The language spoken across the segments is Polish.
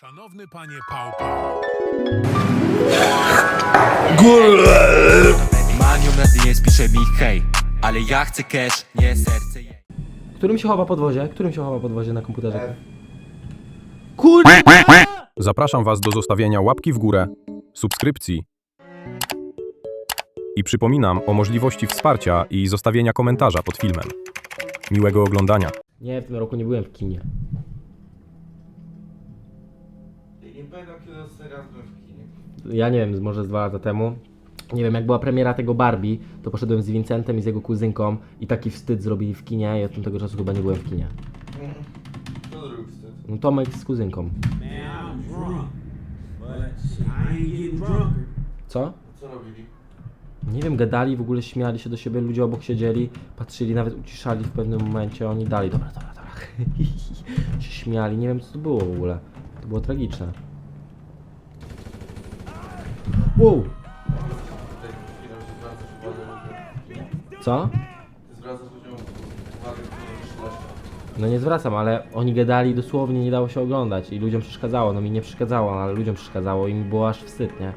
Szanowny panie Pałpa, Maniu na dnie spisze mi hej Ale ja chcę cash, nie serce jej Którym się chowa podwozie? Którym się chowa podwozie na komputerze? Kur... Zapraszam Was do zostawienia łapki w górę, subskrypcji i przypominam o możliwości wsparcia i zostawienia komentarza pod filmem. Miłego oglądania. Nie, w tym roku nie byłem w kinie. Ja nie wiem, może z dwa lata temu. Nie wiem, jak była premiera tego Barbie, to poszedłem z Vincentem i z jego kuzynką i taki wstyd zrobili w kinie i od tamtego czasu chyba nie byłem w kinie. Co zrobił wstyd? No Tomek z kuzynką. Co? Co robili? Nie wiem, gadali, w ogóle śmiali się do siebie, ludzie obok siedzieli, patrzyli, nawet uciszali w pewnym momencie, oni dali, dobra, dobra, dobra. się śmiali, nie wiem co to było w ogóle. To było tragiczne. Wow! Co? No nie zwracam, ale oni gadali dosłownie, nie dało się oglądać i ludziom przeszkadzało. No mi nie przeszkadzało, ale ludziom przeszkadzało i mi było aż wstyd, nie?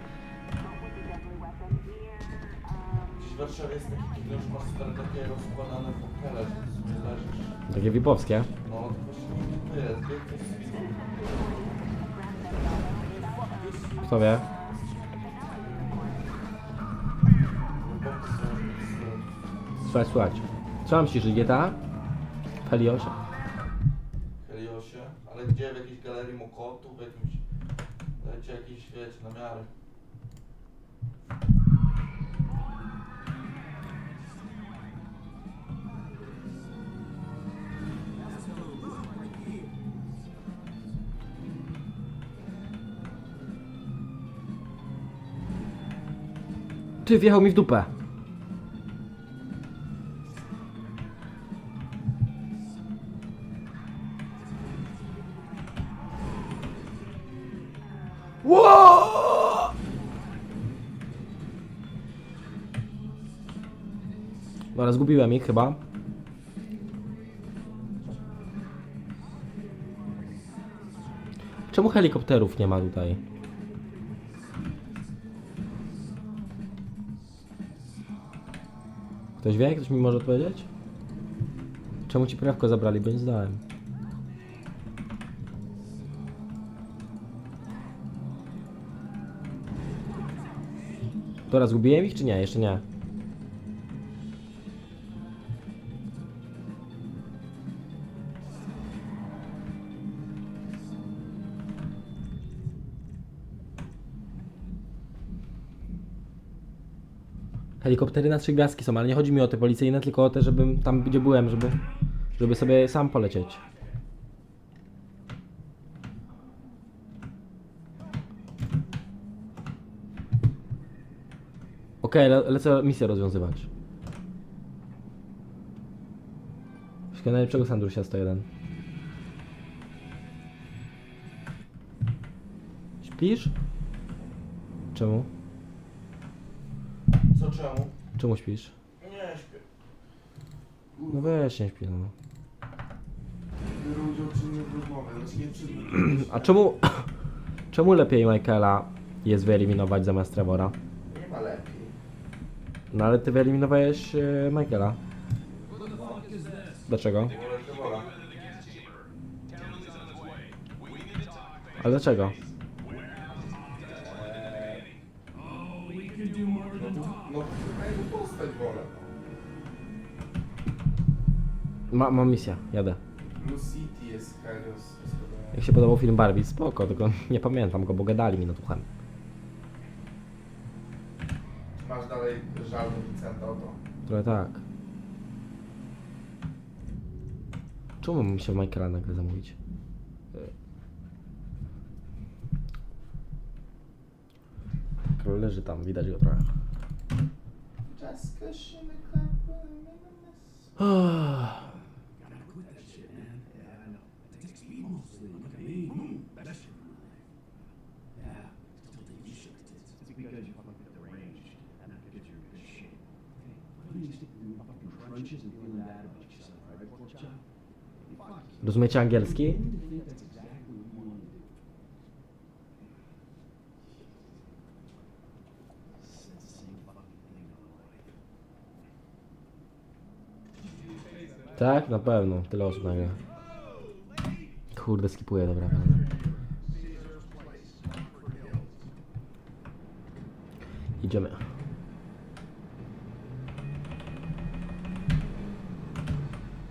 Gdzieś w Warszawie jest taki kino, że masz stare takie rozkładane fotele, że ty sobie leżysz. Takie vipowskie. No to właśnie to jest, wielkie. Kto wie? Słuchaj, słuchaj. Co mam ci, że GTA? W Heliosie? Heliosie, ale gdzie? W jakiejś galerii Mokotu, w jakimś... Dajcie jakieś, wiecie, namiary. Ty, wjechał mi w dupę. Zgubiłem ich chyba. Czemu helikopterów nie ma tutaj? Ktoś wie? Ktoś mi może odpowiedzieć? Czemu ci prawko zabrali? Bo nie zdałem. Dobra, zgubiłem ich czy nie? Jeszcze nie. Helikoptery na trzy gwiazdki są, ale nie chodzi mi o te policyjne, tylko o te, żebym tam, gdzie byłem, żeby, żeby sobie sam polecieć. Okej, le lecę misję rozwiązywać. Wszystkiego najlepszego Sandrusia 101. Śpisz? Czemu? Co czemu? Czemu śpisz? Nie śpię. No weź, nie śpi, no. Biorę udział w czynnej rozmowie, ale się nie przyjmę. A czemu, czemu lepiej Michaela jest wyeliminować zamiast Trevora? Nie ma lepiej. No ale ty wyeliminowałeś e, Michaela. Dlaczego? Wolę Trevora. Ale dlaczego? Ma, mam misję, jadę. Blue City jest Helios. Jak się podobał film Barbie? Spoko, tylko nie pamiętam go, bo gadali mi nad uchem. Masz dalej żal do Vincenta o to. Trochę tak. Czemu mam się w Michaela nagle zamówić? Król leży tam, widać go trochę. Jessica się nakapła. Rozumiecie angielski? Tak, na pewno. Tyle osób nagle. Kurde, skipuję, dobra. Idziemy.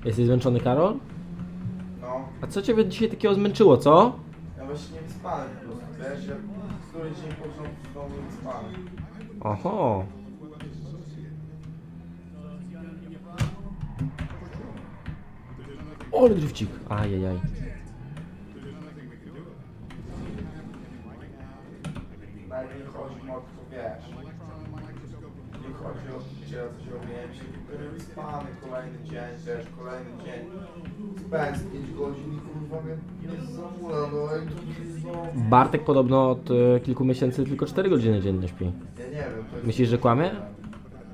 Jesteś zmęczony, Karol? A co ciebie dzisiaj takiego zmęczyło, co? ja właśnie nie wyspałem po prostu, ja który dzień po rząd znowu nie wyspałem. Oho. Ole drifcik. Ajajaj. Nawet nie chodzi o to, wiesz. Nie chodzi o gdzie ja coś robiłem, się wyspany, kolejny dzień, wiesz, kolejny dzień. Spałem z 5 godzin i kurwa mnie nie zamula, no i tu znowu. Bartek podobno od e, kilku miesięcy tylko 4 godziny dziennie śpi. Ja nie wiem, to jest... Myślisz, że kłamie?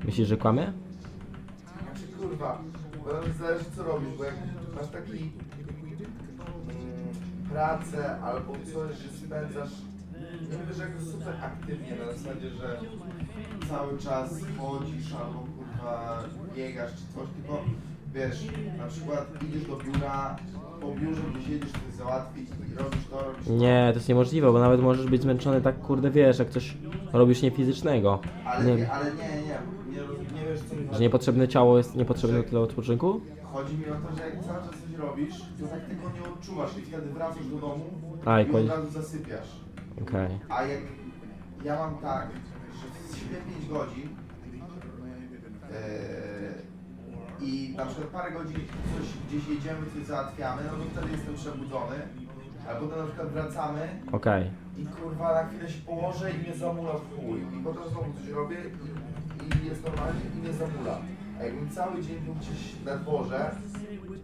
Myślisz, że kłamie? Znaczy kurwa, bo zależy co robisz, bo jak masz taki mm, pracę albo coś, że spędzasz, mówię, że jakoś super aktywnie na zasadzie, że cały czas chodzisz albo kurwa biegasz czy coś, tylko wiesz, na przykład idziesz do biura, po biurze gdzieś jedziesz coś załatwić i robisz to, robisz to. Nie, to jest niemożliwe, bo nawet możesz być zmęczony tak kurde wiesz, jak coś robisz niefizycznego. Ale Nie, nie, ale nie, nie, nie, roz- nie wiesz co mi że chodzi. niepotrzebne ciało jest niepotrzebne tyle odpoczynku? Chodzi mi o to, że jak cały czas coś robisz, to tak tego nie odczuwasz i wtedy wracasz do domu A, i i od razu zasypiasz. Okej. A jak ja mam tak, że śpię 5 godzin yy, i na przykład parę godzin coś gdzieś jedziemy, coś załatwiamy, no to wtedy jestem przebudzony. A potem na przykład wracamy Okej. i kurwa na chwilę się położę i mnie zamula w chuj. I potem znowu coś robię i, i jest normalnie i mnie zamula. A jakbym cały dzień był gdzieś na dworze,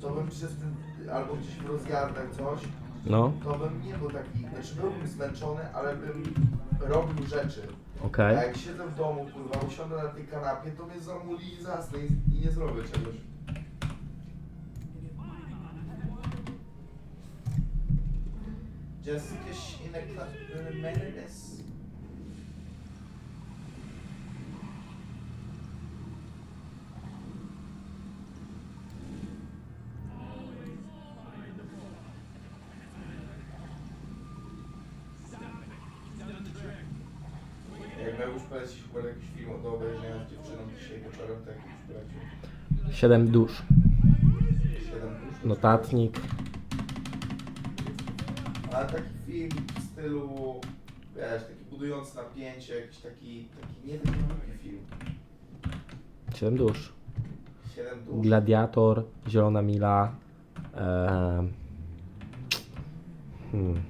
to bym przez ten, albo gdzieś w rozjazdach coś, No, to bym nie był taki, znaczy byłbym zmęczony, ale bym robił rzeczy. okej. A jak siedzę w domu, kurwa, usiądę na tej kanapie, to mnie zamuli i zasnę i, i nie zrobię czegoś. Just kiss in a club minute. Siedem dusz. Notatnik. Ale taki film w stylu, wiesz, taki budujący napięcie, jakiś taki, taki nie taki film. Siedem dusz. Siedem dusz. Gladiator, Zielona Mila. em, hmm.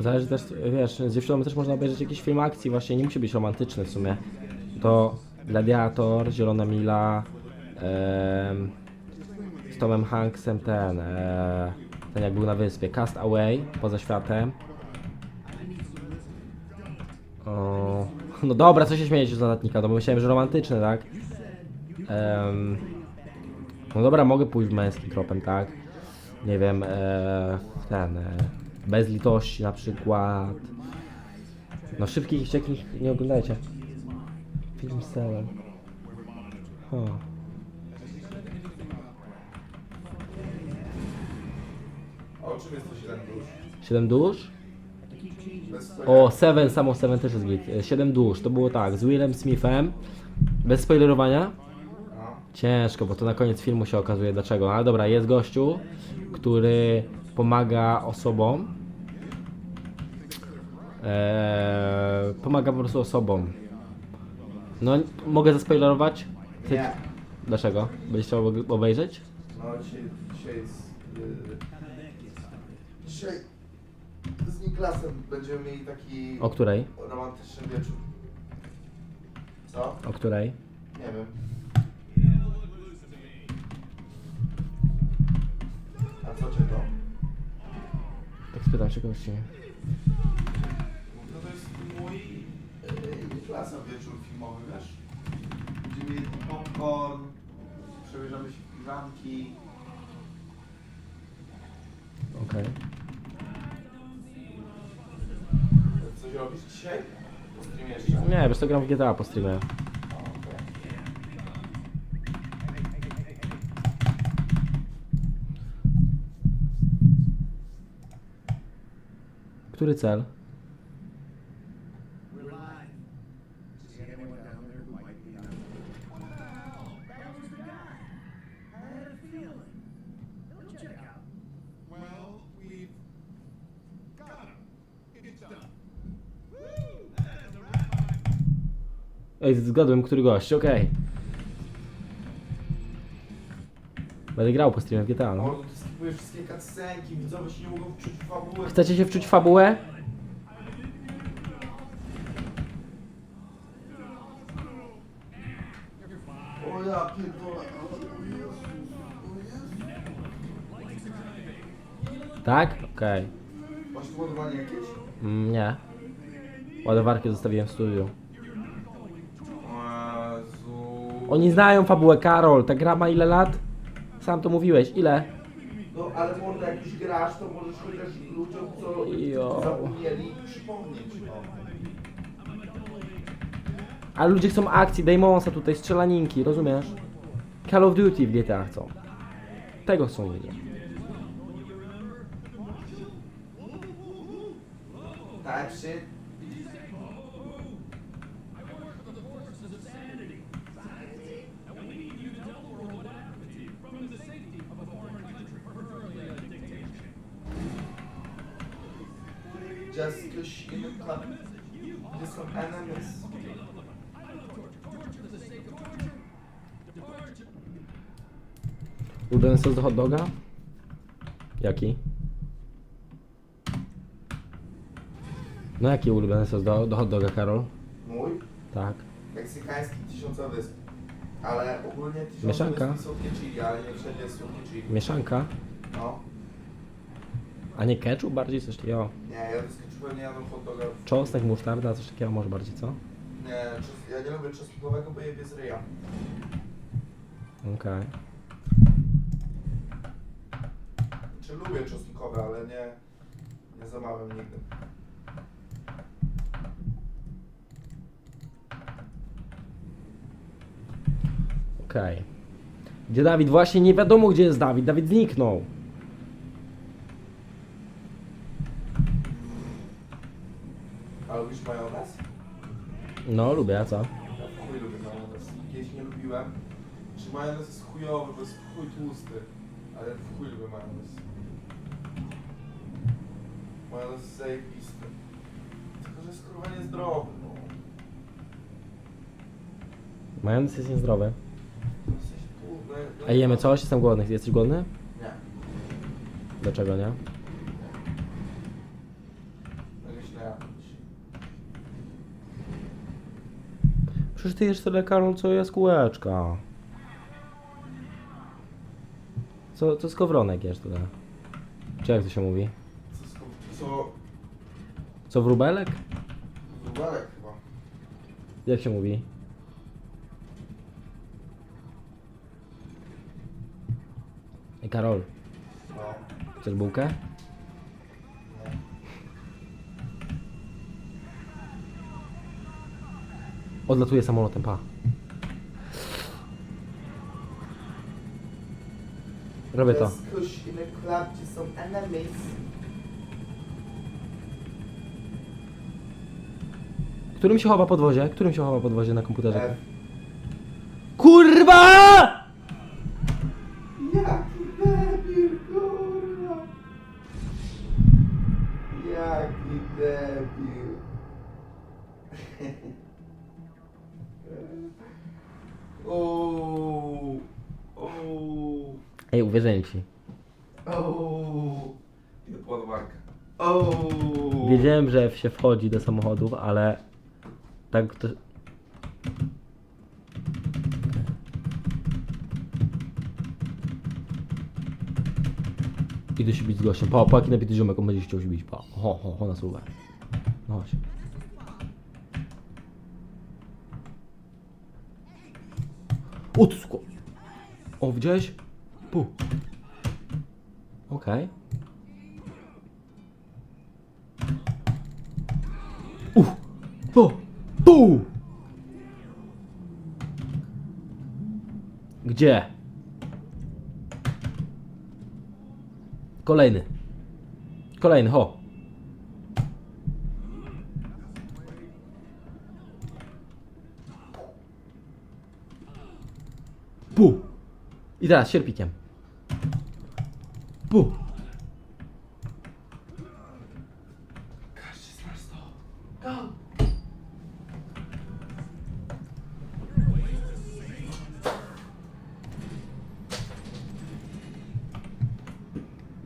Zależy też, wiesz, z dziewczyną też można obejrzeć jakiś film akcji, właśnie nie musi być romantyczny w sumie. To Gladiator, Zielona Mila, em, z Tomem Hanksem ten, e, ten jak był na wyspie, Cast Away, poza światem. O, no dobra, co się śmiejecie z notatnika, to myślałem, że romantyczne, tak? Em, no dobra, mogę pójść męskim tropem, tak? Nie wiem, e, ten, e, bez litości na przykład. No szybkich i nie oglądajcie. Film z celem. O. Czym jest to siedem dusz? Siedem dusz? Bez O, Seven, samo Seven też jest git. E, Siedem dusz, to było tak, z Willem Smithem. Bez spoilerowania. Ciężko, bo to na koniec filmu się okazuje dlaczego. Ale dobra, jest gościu, który pomaga osobom. Eee, pomaga po prostu osobom. No, mogę zaspoilerować? Ty- Nie. Dlaczego? Będziesz chciał obej- obejrzeć? No dzisiaj, dzisiaj jest... Yy, dzisiaj z Niklasem będziemy mieli taki O której? romantyczny wieczór. Co? O której? Nie wiem. A co cię to? Tak spytam się gości. No to jest mój Yy, klasą wieczór filmowy, wiesz? Będziemy jedli popcorn, przebierzemy się w piżamki. Okej. Coś robisz dzisiaj? Po streamie jeszcze? Nie, wiesz co, gram w GTA po streamie. Który cel? Ej, zgadłem, który gość, okej. Będę grał po streamie w GTA, no. Mordo, ty skipujesz wszystkie cutscenki, widzowie się nie mogą wczuć w fabułę. Chcecie się wczuć w fabułę? O ja pierdolę. O Jezus, o Jezus. Tak? Okej. Masz tu ładowanie jakieś? Mm, nie. Ładowarkę zostawiłem w studiu. Oni znają fabułę, Karol. Ta gra ma ile lat? Sam to mówiłeś. Ile? No ale mordo, jak już grasz, to możesz chociaż ludziom, co Jo. zapomnieli, przypomnieć. No. Ale ludzie chcą akcji, Daymonsa tutaj, strzelaninki, rozumiesz? Call of Duty w GTA chcą. Tego chcą ludzie. Type shit. Just in the club. There's some enemies. Ulubiony sos do hot doga? Jaki? No jaki ulubiony sos do, do hot doga, Karol? Mój? Tak. Meksykański tysiąca wysp. Ale ogólnie tysiące Mieszanka. wysp słodkie chili, ale nie wszędzie słodkie chili. Mieszanka? No. A nie ketchup bardziej coś takiego? Nie, ja z ketchupem nie jadam hot doga. w- Czosnek, musztarda, coś takiego może bardziej, co? Nie, czos- ja nie lubię czosnkowego, bo jebie z ryja. Okej. Czy lubię czosnkowe, ale nie, nie zamawiam nigdy. Okej. Gdzie Dawid? Właśnie nie wiadomo gdzie jest Dawid. Dawid zniknął. A lubisz majonez? No, lubię, a co? Ja w chuj lubię majonez. Kiedyś nie lubiłem. Czy majonez jest chujowy, bo jest w chuj tłusty. Ale w chuj lubię majonez. Majonez jest zajebisty. Tylko, że jest kurwa niezdrowy, no. Majonez jest niezdrowy. No, no, A jemy coś? Jestem głodny. Jesteś głodny? Nie. Dlaczego nie? Tego się nie jadłem dzisiaj. Przecież ty jesz tyle, Karol, co jaskółeczka. Co, co skowronek jesz tyle? Czy jak to się mówi? Co, Co wróbelek? wróbelek chyba. Jak się mówi? Ej, Karol, No. chcesz bułkę? Odlatuję samolotem, pa. Robię to. Just push in a club to some enemies. Którym się chowa podwozie? Którym się chowa podwozie na komputerze? F. Ooo. Ej, uwierzyłem ci. Idę po ładowarkę. Wiedziałem, że się wchodzi do samochodów, ale tak to... Idę się bić z gościem. Pa, paki napity ziomek, on będzie chciał się bić. Pa, ho, ho, ho, na słówę. No chodź. Sko... O, widziałeś? Pu. Okej. Uff! O! Pu! Gdzie? Kolejny. Kolejny, ho. Pu! I teraz sierpikiem. Go!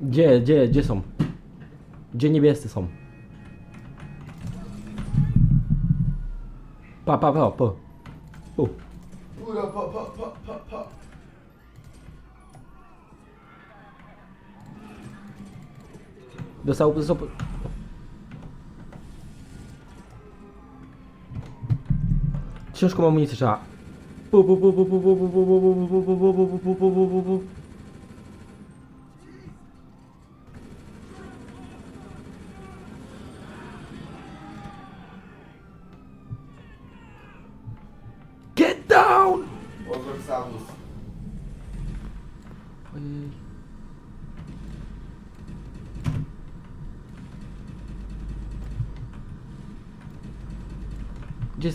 Gdzie, gdzie, gdzie są? Gdzie niebiescy są? Pa, pa, pa, pa. Deu saúde pro seu... Ciężko mam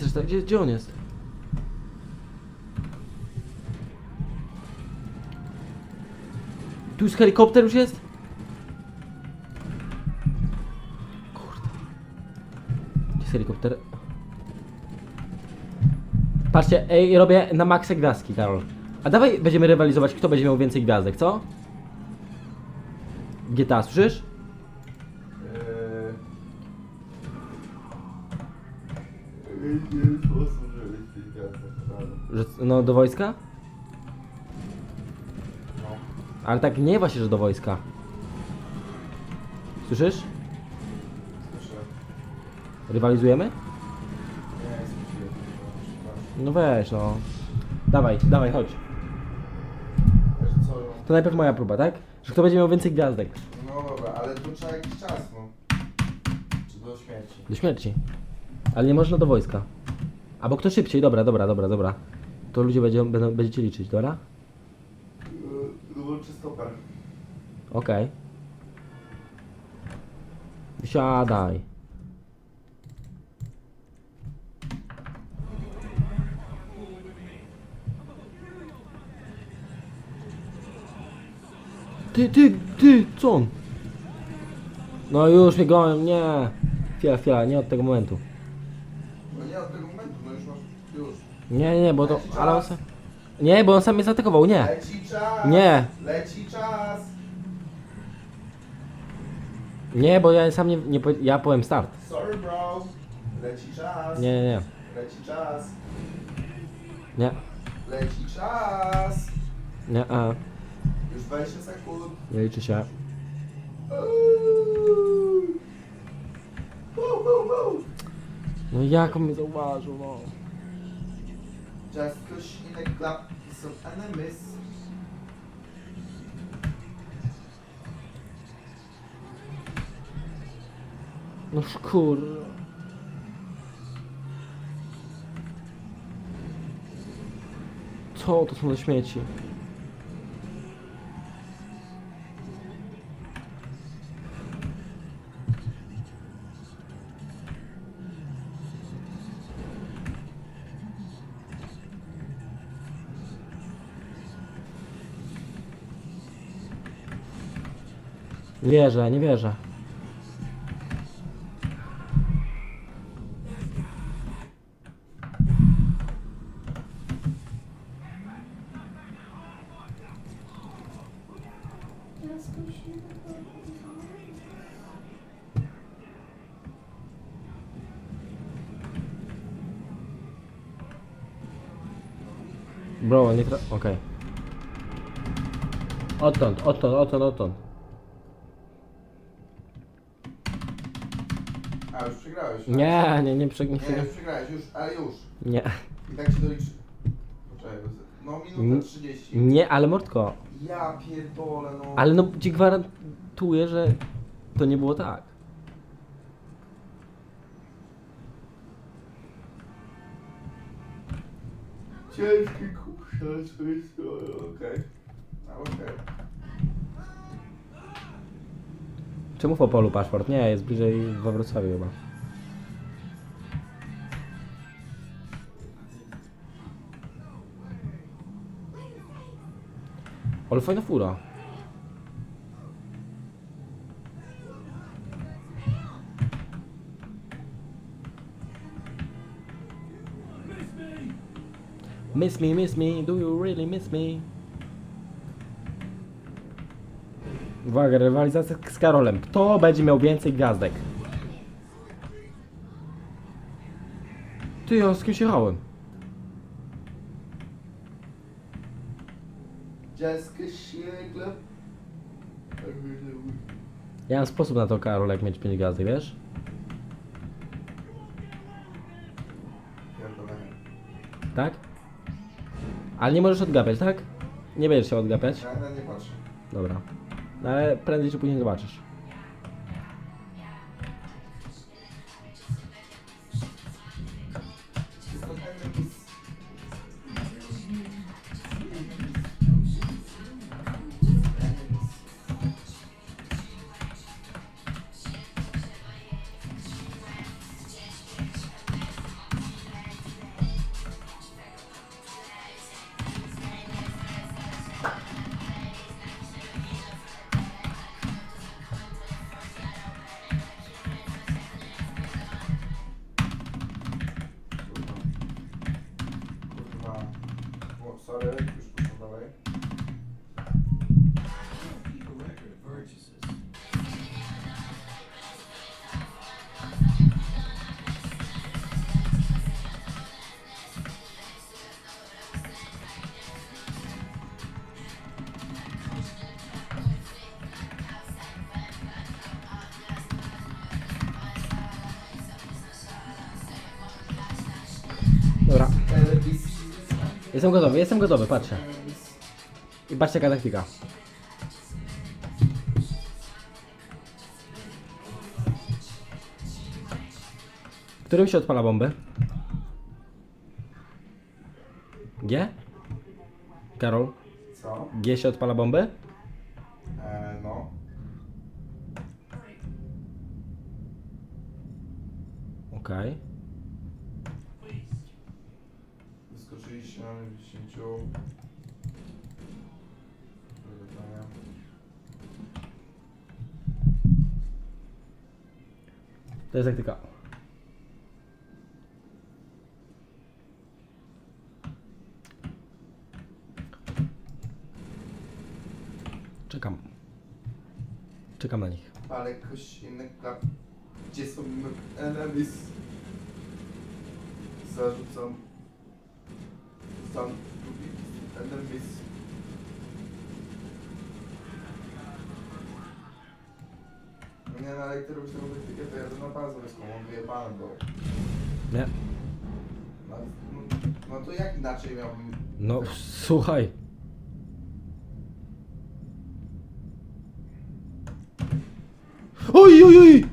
300. Gdzie, gdzie on jest? Tu już helikopter już jest? Kurde. Gdzie jest helikopter? Patrzcie, ej, robię na maksa gwiazdki, Karol. A dawaj będziemy rywalizować, kto będzie miał więcej gwiazdek, co? GTA, słyszysz? Nie sposób. Że, no, do wojska? No. Ale tak nie właśnie, że do wojska. Słyszysz? Słyszę. Rywalizujemy? Nie. No weź, no. Dawaj, dawaj, chodź. Wiesz co? To najpierw moja próba, tak? Że kto będzie miał więcej gwiazdek? No dobra, ale to trzeba jakiś czas, no. Czy do śmierci. Do śmierci. Ale nie można do wojska. Albo kto szybciej, dobra, dobra, dobra, dobra. To ludzie będzie, będą, będziecie liczyć, dobra? Wyłączy stoper. Okej. Wysiadaj. Ty, ty, ty, co on? No już mnie gonią, nie. Chwila, chwila, nie od tego momentu. No nie od tego momentu, no już. Nie, nie, bo to, ale on sam... Nie, bo on sam mnie zaatakował, nie. Leci czas! Nie. Leci czas! Nie, bo ja sam nie, nie powie- ja powiem start. Sorry bro! Leci czas! Nie, nie, nie. Leci czas! Nie, Leci czas! nie, a, Już 20 sekund. nie liczy się. Uuu. Woo, woo. No jak on mnie zauważył, no. Just push in a club some enemies. No szkur. Co to są za? Wierzę, nie wierzę. Bro, nie tra... Okej. Odtąd, odtąd, odtąd, odtąd. A, już przegrałeś. tak? Nie, nie, nie, prze... nie, już przegrałeś, już, ale już. nie. I tak ci doliczy. Poczekaj, no Mm. minuta 30. Nie, ale Mordko, Ja pierdolę, no. ale no ci gwarantuję, że to nie było tak. Ciężki kurczę, wszystko, okej. No, okej. Czemu w Opolu paszport? Nie, jest bliżej we Wrocławiu chyba. Ale fajna fura. Miss me, miss me, do you really miss me? Uwaga, rywalizacja z Karolem. Kto będzie miał więcej gwiazdek? Ty, ja z kimś jechałem. Jessica Schlegel. Ja mam sposób na to, Karol, jak mieć 5 gwiazdek, wiesz? Pierdolenie. Tak? Ale nie możesz odgapiać, tak? Nie będziesz się odgapiać? Ja na nie patrzę. Dobra. No ale prędzej czy później zobaczysz. Jestem gotowy, jestem gotowy, patrzę. I patrzcie jaka taktyka. Którym się odpala bomby? G? Karol? Co? G się odpala bomby? E, no. Okej. Wyskoczyliście enemies? Zarzucam. Stan. Enemies. No Nie, no jak ty robisz taką taktykę, to ja to na bardzo wyską, mam wyjebane, bo... Nie. No, no, no to jak inaczej miałbym... No, słuchaj. Oj, oj, oj!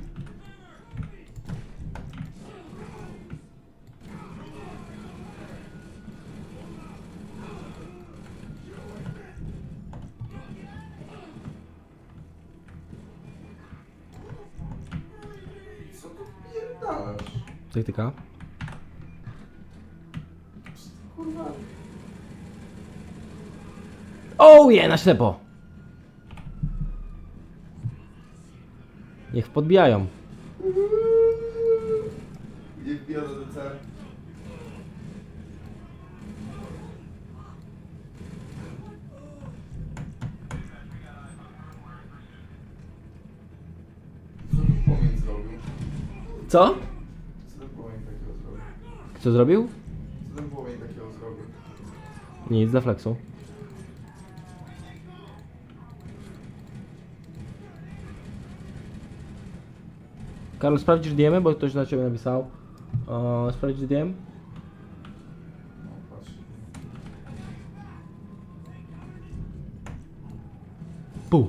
Na ślepo. Niech podbijają. Nie wbija do DC. Co zrobił? Co? Co ten płomień takiego zrobił? Co zrobił? Co ten płomień takiego zrobił? Nic, za flexu. Karol, sprawdzisz DM, bo ktoś na ciebie napisał. O, sprawdzisz DM? Pół.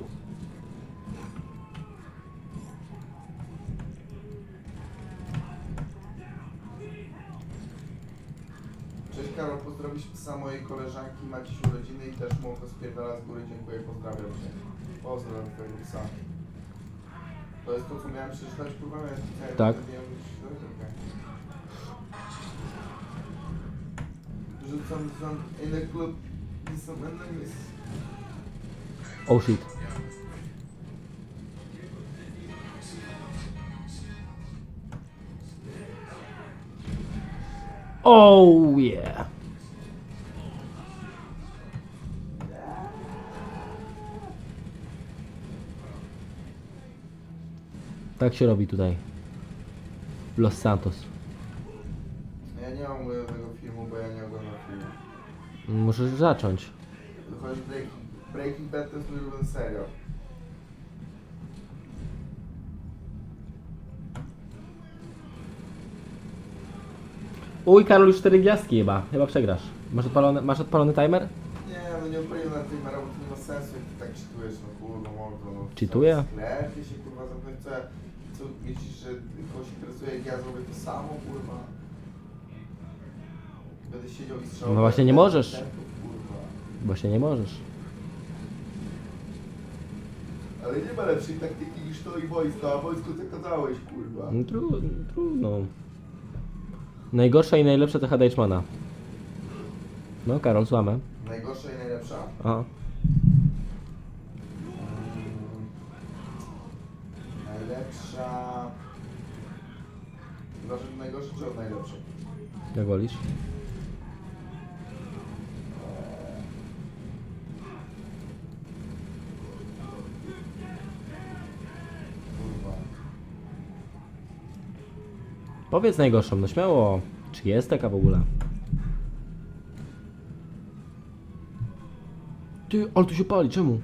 Cześć Karol, pozdrowisz psa mojej koleżanki, ma dziś urodziny i też mu to spierdala z góry, dziękuję, pozdrawiam cię. Pozdrawiam twojego psa. To jest to, co miałem przeczytać, kurwa, miałem pisać, Tak. Nie. Rzucam za inny klub i są enemies. Oh shit. Oh yeah. Tak się robi tutaj. W Los Santos. Ja nie mam tego filmu, bo ja nie oglądam filmu. Możesz zacząć. Chociaż Breaking, Breaking Bad to jest mój ulubiony serial. Uj, Karol, już 4 gwiazdki chyba. Chyba przegrasz. Masz odpalony, masz odpalony timer? Nie, no nie odpaliłem na tym, bo to nie ma sensu, jak ty tak czytujesz, no kurwa, mordo, no. Cheatuję? W sklepie się kurwa zamknąć, co, ja- co myślisz, że kogoś interesuje, jak ja zrobię to samo, kurwa? Będę siedział i strzelał. No właśnie nie możesz. Kurwa. Właśnie nie możesz. Ale nie ma lepszej taktyki niż to i wojsko, a wojsko zakazałeś, kurwa. No, tru, trudno. Najgorsza i najlepsza to Hadejczmana. No, Karol, słuchamy. Najgorsza i najlepsza? Aha. Najlepsza... Chyba, że od najgorszej czy od najlepszej? Jak wolisz? Kurwa. Powiedz najgorszą, no śmiało. Czy jest taka w ogóle? Ty, ale tu się pali, czemu?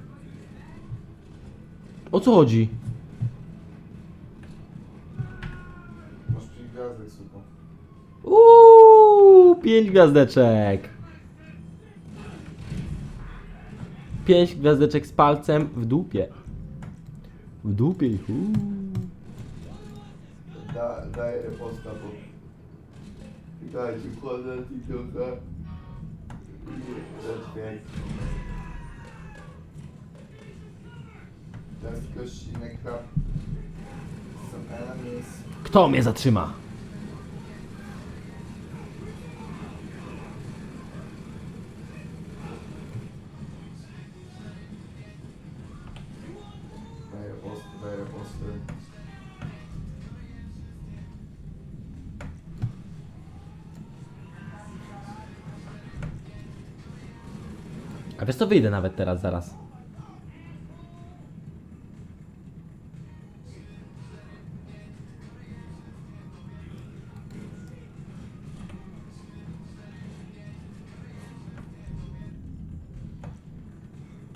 O co chodzi? 5 gwiazdeczek. 5 gwiazdeczek z palcem w dupie. W dupie. Uuu. Da, daję posta, bo... Dajcie. Teraz. Kto mnie zatrzyma? A wiesz co, wyjdę nawet teraz, zaraz.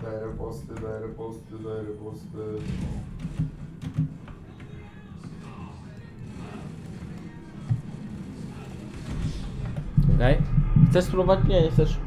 Daj reposty, daj reposty, daj reposty. Okej? Chcesz spróbować? Nie, nie chcesz.